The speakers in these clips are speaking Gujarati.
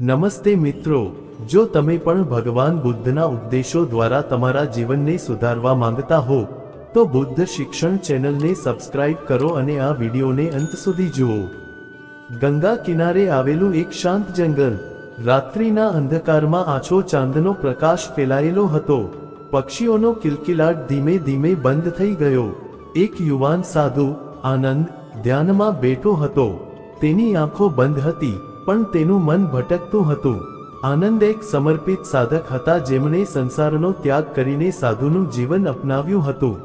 નમસ્તે મિત્રો, જો તમે પણ ભગવાન બુદ્ધના ઉપદેશો દ્વારા તમારા જીવનને સુધારવા માંગતા હો, તો બુદ્ધ શિક્ષણ ચેનલને સબસ્ક્રાઇબ કરો અને આ વિડીયોને અંત સુધી જુઓ. ગંગા કિનારે આવેલું એક શાંત જંગલ, રાત્રિના અંધકારમાં આછો ચાંદનો પ્રકાશ ફેલાયેલો હતો. પક્ષીઓનો કિલકિલાટ ધીમે ધીમે બંધ થઈ ગયો. એક યુવાન સાધુ આનંદ ધ્યાનમાં બેઠો હતો. તેની આંખો બંધ હતી. પણ તેનું મન ભટકતું હતું. આનંદ એક સમર્પિત સાધક હતા જેમણે સંસારનો ત્યાગ કરીને સાધુનું જીવન અપનાવ્યું હતું.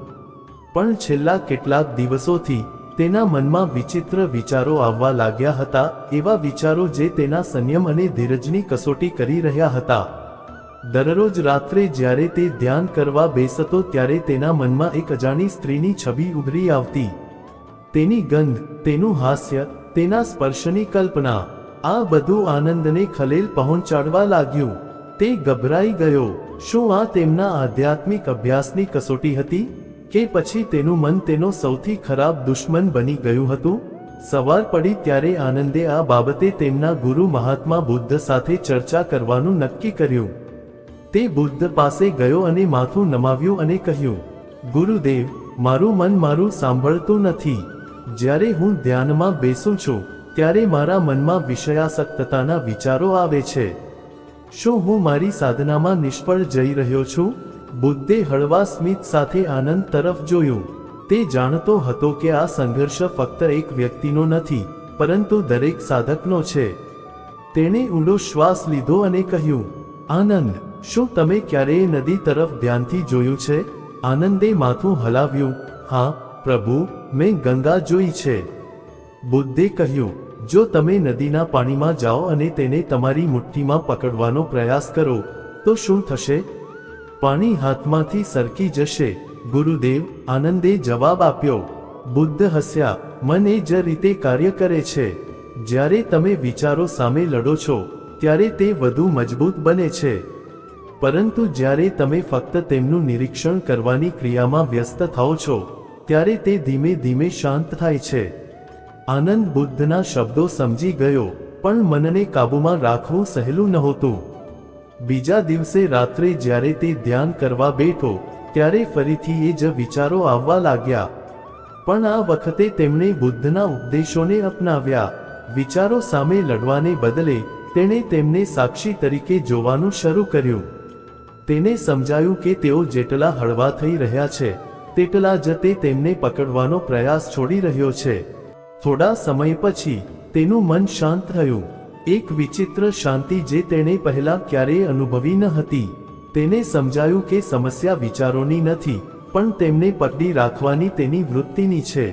પણ છેલ્લા કેટલાક દિવસોથી તેના મનમાં વિચિત્ર વિચારો આવવા લાગ્યા હતા, એવા વિચારો જે તેના સંયમ અને ધીરજની કસોટી કરી રહ્યા હતા. દરરોજ રાત્રે જ્યારે તે ધ્યાન કરવા બેસતો ત્યારે તેના મનમાં એક અજાણી સ્ત્રીની છબી ઉભરી આવતી. તેની ગંધ, તેનું હાસ્ય, તેના સ્પર્શની કલ્પના આ બધું આનંદને ખલેલ પહોંચાડવા લાગ્યું. તે ગભરાઈ ગયો. શું આ તેમના આધ્યાત્મિક અભ્યાસની કસોટી હતી? કે પછી તેનું મન તેનો સૌથી ખરાબ દુશ્મન બની ગયું હતું? સવાર પડી ત્યારે આનંદે આ બાબતે તેમના ગુરુ મહાત્મા બુદ્ધ સાથે ચર્ચા કરવાનું નક્કી કર્યું. તે બુદ્ધ પાસે ગયો અને માથું નમાવ્યું અને કહ્યું, ગુરુદેવ, મારું મન મારું સાંભળતું નથી. જ્યારે હું ધ્યાનમાં બેસું છું ત્યારે મારા મનમાં વિષયાસક્તતાના વિચારો આવે છે. શું હું મારી સાધનામાં નિષ્ફળ જઈ રહ્યો છું? બુદ્ધે હળવા સ્મિત સાથે આનંદ તરફ જોયું. તે જાણતો હતો કે આ સંઘર્ષ ફક્ત એક વ્યક્તિનો નથી, પરંતુ દરેક સાધકનો છે. તેણે ઊંડો શ્વાસ લીધો અને કહ્યું, આનંદ, શું તમે ક્યારેય નદી તરફ ધ્યાનથી જોયું છે? આનંદે માથું હલાવ્યું. હા, પ્રભુ, મેં ગંગા જોઈ છે. બુદ્ધે કહ્યું જો તમે નદીના પાણીમાં જાઓ અને તેને તમારી મુઠ્ઠીમાં પકડવાનો પ્રયાસ કરો, તો શું થશે? પાણી હાથમાંથી સરકી જશે. ગુરુદેવ આનંદે જવાબ આપ્યો, બુદ્ધ હસ્યા, મન એ જ રીતે કાર્ય કરે છે. જ્યારે તમે વિચારો સામે લડો છો, ત્યારે તે વધુ મજબૂત બને છે. પરંતુ જ્યારે તમે ફક્ત તેમનું નિરીક્ષણ કરવાની ક્રિયામાં વ્યસ્ત થાઓ છો, ત્યારે તે ધીમે ધીમે શાંત થાય છે. આનંદ બુદ્ધના શબ્દો સમજી ગયો, પણ મનને કાબૂમાં રાખવું સહેલું નહોતું. બીજા દિવસે રાત્રે જ્યારે તે ધ્યાન કરવા બેઠો, ત્યારે ફરીથી એ જ વિચારો આવવા લાગ્યા. પણ આ વખતે તેમણે બુદ્ધના ઉપદેશોને અપનાવ્યા. વિચારો સામે લડવાને બદલે, તેણે તેમને સાક્ષી તરીકે જોવાનું શરૂ કર્યું. તેને સમજાયું કે તેઓ જેટલા હળવા થઈ રહ્યા છે, તેટલા જ તે તેમને પકડવાનો પ્રયાસ છોડી રહ્યો છે. થોડા સમય પછી તેનું મન શાંત થયું. એક વિચિત્ર શાંતિ જે તેણે પહેલા ક્યારેય અનુભવી ન હતી. તેને સમજાયું કે સમસ્યા વિચારોની નથી, પણ તેમને પકડી રાખવાની તેની વૃત્તિની છે.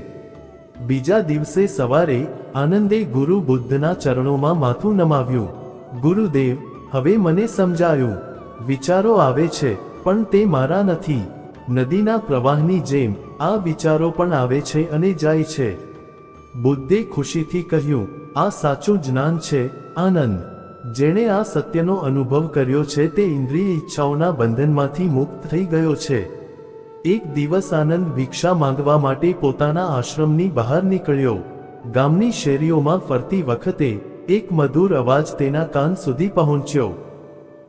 બીજા દિવસે સવારે આનંદે ગુરુ બુદ્ધના ચરણોમાં માથું નમાવ્યું. ગુરુદેવ, હવે મને સમજાયું. વિચારો આવે છે, પણ તે મારા નથી. નદીના પ્રવાહની જેમ આ વિચારો પણ આવે છે અને જાય છે. બુદ્ધે ખુશીથી કહ્યું, આ સાચું જ્ઞાન છે, આનંદ. જેણે આ સત્યનો અનુભવ કર્યો છે તે ઇન્દ્રિય ઈચ્છાઓના બંધનમાંથી મુક્ત થઈ ગયો છે. એક દિવસ આનંદ ભિક્ષા માંગવા માટે પોતાના આશ્રમની બહાર નીકળ્યો. ગામની શેરીઓમાં ફરતી વખતે, એક મધુર અવાજ તેના કાન સુધી પહોંચ્યો.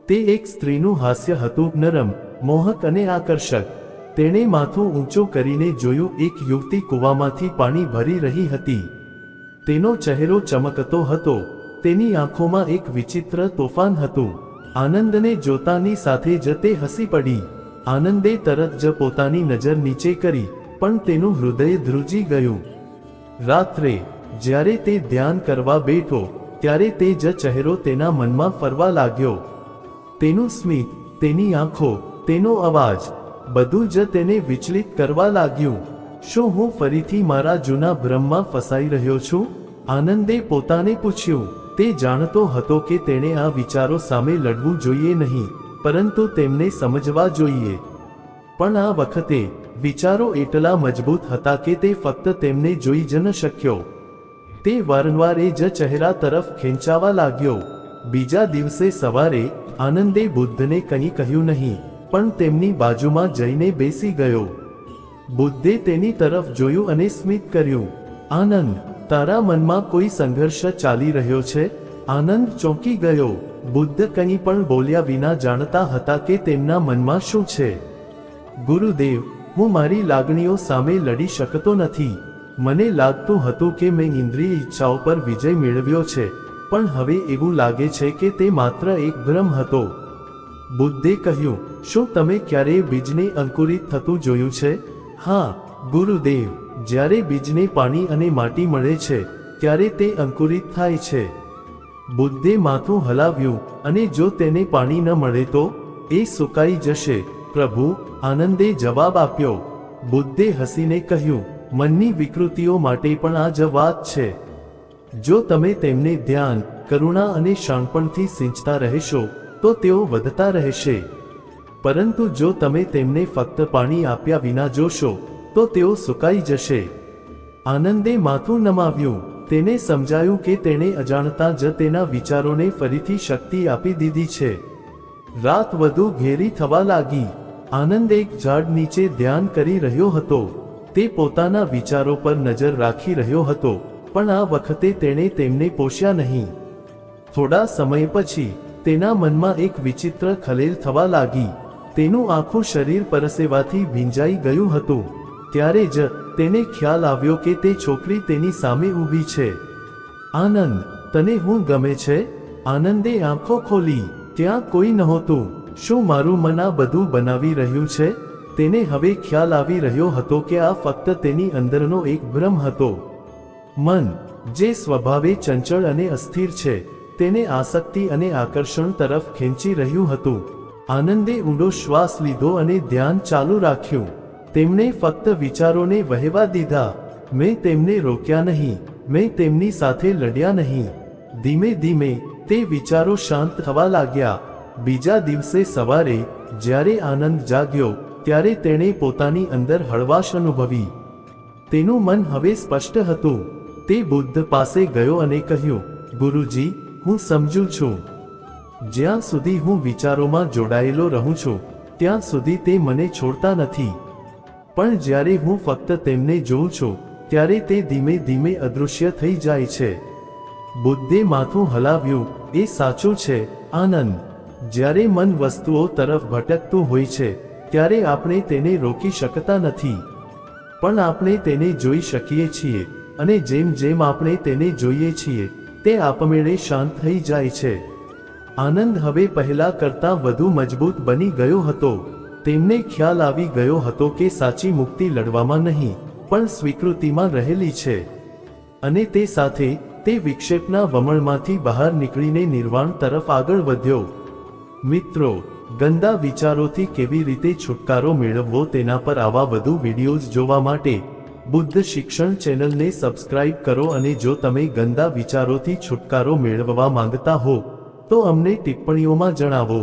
તે એક સ્ત્રીનું હાસ્ય હતું, નરમ, મોહક અને આકર્ષક. તેણે માથું ઊંચું કરીને જોયું, એક યુવતી કૂવામાંથી પાણી ભરી રહી હતી. તેનો ચહેરો ચમકતો હતો. તેની આંખોમાં એક વિચિત્ર તોફાન હતું. આનંદને જોતાની સાથે જ તે હસી પડી. આનંદે તરત જ પોતાની નજર નીચે કરી, પણ તેનું હૃદય ધ્રુજી ગયું. રાત્રે, જ્યારે તે ધ્યાન કરવા બેઠો, ત્યારે તે જ ચહેરો તેના મનમાં ફરવા લાગ્યો. તેનું સ્મિત, તેની આંખો, તેનો અવાજ બધું જ તેને વિચલિત કરવા લાગ્યું. શું હું ફરીથી મારા જૂના ભ્રમમાં ફસાઈ રહ્યો છું? આનંદે પોતાને પૂછ્યું. તે જાણતો હતો કે તેણે આ વિચારો સામે લડવું જોઈએ નહીં, પરંતુ તેમને સમજવા જોઈએ. પણ આ વખતે, વિચારો એટલા મજબૂત હતા કે તે ફક્ત તેમને જોઈ જ ન શક્યો. તે વારંવાર એ જ ચહેરા તરફ ખેંચાવા લાગ્યો. બીજા દિવસે સવારે, આનંદે બુદ્ધને કંઈ કહ્યું નહીં. પણ તેમની બાજુમાં જઈને બેસી ગયો. બુદ્ધે તેની તરફ જોયું અને સ્મિત કર્યું. આનંદ, તારા મનમાં કોઈ સંઘર્ષ ચાલી રહ્યો છે? આનંદ ચોંકી ગયો. બુદ્ધ કંઈ પણ બોલ્યા વિના જાણતા હતા કે તેમના મનમાં શું છે. ગુરુદેવ, હું મારી લાગણીઓ સામે લડી શકતો નથી. મને લાગતું હતું કે મેં ઇન્દ્રિય ઈચ્છાઓ પર વિજય મેળવ્યો છે, પણ હવે એવું લાગે છે કે તે માત્ર એક ભ્રમ હતો. બુદ્ધે કહ્યું, શું તમે ક્યારેય બીજને અંકુરિત થતું જોયું છે? હા, ગુરુદેવ, જ્યારે બીજને પાણી અને માટી મળે છે, ત્યારે તે અંકુરિત થાય છે. બુદ્ધે માથું હલાવ્યું, અને જો તેને પાણી ન મળે તો? એ સુકાઈ જશે. પ્રભુ, આનંદે જવાબ આપ્યો. બુદ્ધે હસીને કહ્યું, મનની વિકૃતિઓ માટે પણ આ જ વાત છે. જો તમે તેમને ધ્યાન, કરુણા અને શાણપણથી સિંચતા રહેશો તો તેઓ વધતા રહેશે. પરંતુ જો તમે તેમને ફક્ત પાણી આપ્યા વિના જોશો, તો તેઓ સુકાઈ જશે. આનંદે માથું નમાવ્યું. તેને સમજાયું કે તેણે અજાણતા જ તેના વિચારોને ફરીથી શક્તિ આપી દીધી છે. રાત વધુ ઘેરી થવા લાગી. આનંદ એક ઝાડ નીચે ધ્યાન કરી રહ્યો હતો. તે પોતાના વિચારો પર નજર રાખી રહ્યો હતો, પણ આ વખતે તેણે તેમને પોષ્યા નહીં. થોડા સમય પછી તેના મનમાં એક વિચિત્ર ખલેલ થવા લાગી. તેનું આખું શરીર પરસેવાથી ભીંજાઈ ગયું હતું. ત્યારે જ તેને ખ્યાલ આવ્યો કે તે છોકરી તેની સામે ઊભી છે. આનંદ, તને હું ગમે છે? આનંદે આંખો ખોલી. ત્યાં કોઈ નહોતું. શું મારું મન આ બધું બનાવી રહ્યું છે? તેને હવે ખ્યાલ આવી રહ્યો હતો કે આ ફક્ત તેની અંદરનો એક ભ્રમ હતો. મન, જે સ્વભાવે ચંચળ અને અસ્થિર છે તેને આસક્તિ અને આકર્ષણ તરફ ખેંચી રહ્યું હતું. આનંદે ઊંડો શ્વાસ લીધો અને ધ્યાન ચાલુ રાખ્યું. તેમણે ફક્ત વિચારોને વહેવા દીધા. મેં તેમને રોક્યા નહીં. મેં તેમની સાથે લડ્યા નહીં. ધીમે ધીમે તે વિચારો શાંત થવા લાગ્યા. બીજા દિવસે સવારે, જ્યારે આનંદ જાગ્યો, ત્યારે તેણે પોતાની અંદર હળવાશ અનુભવી. તેનું મન હવે સ્પષ્ટ હતું. તે બુદ્ધ પાસે ગયો અને કહ્યું, ગુરુજી હું સમજુ છું. જ્યાં સુધી હું વિચારોમાં જોડાયેલો રહું છું, ત્યાં સુધી તે મને છોડતા નથી. પણ જ્યારે હું ફક્ત તેમને જોઉં છું, ત્યારે તે ધીમે ધીમે અદૃશ્ય થઈ જાય છે. બુદ્ધે માથું હલાવ્યું, એ સાચું છે, આનંદ. જ્યારે મન વસ્તુઓ તરફ ભટકતું હોય છે, ત્યારે આપણે તેને રોકી શકતા નથી. પણ આપણે તેને જોઈ શકીએ છીએ, અને જેમ જેમ આપણે તેને જોઈએ છીએ તે આપમેળે શાંત થઈ જાય છે. આનંદ હવે પહેલા કરતાં વધુ મજબૂત બની ગયો હતો. તેમને ખ્યાલ આવી ગયો હતો કે સાચી મુક્તિ લડવામાં નહીં, પણ સ્વીકૃતિમાં રહેલી છે. અને તે સાથે તે વિક્ષેપના વમળમાંથી બહાર નીકળીને નિર્વાણ તરફ આગળ વધ્યો. મિત્રો, ગંદા વિચારોથી કેવી રીતે છુટકારો મેળવવો તેના પર આવા વધુ વિડીયોઝ જોવા માટે બુદ્ધ શિક્ષણ ચેનલને સબસ્ક્રાઇબ કરો અને જો તમે ગંદા વિચારોથી છુટકારો મેળવવા માંગતા હો, તો અમને ટિપ્પણીઓમાં જણાવો.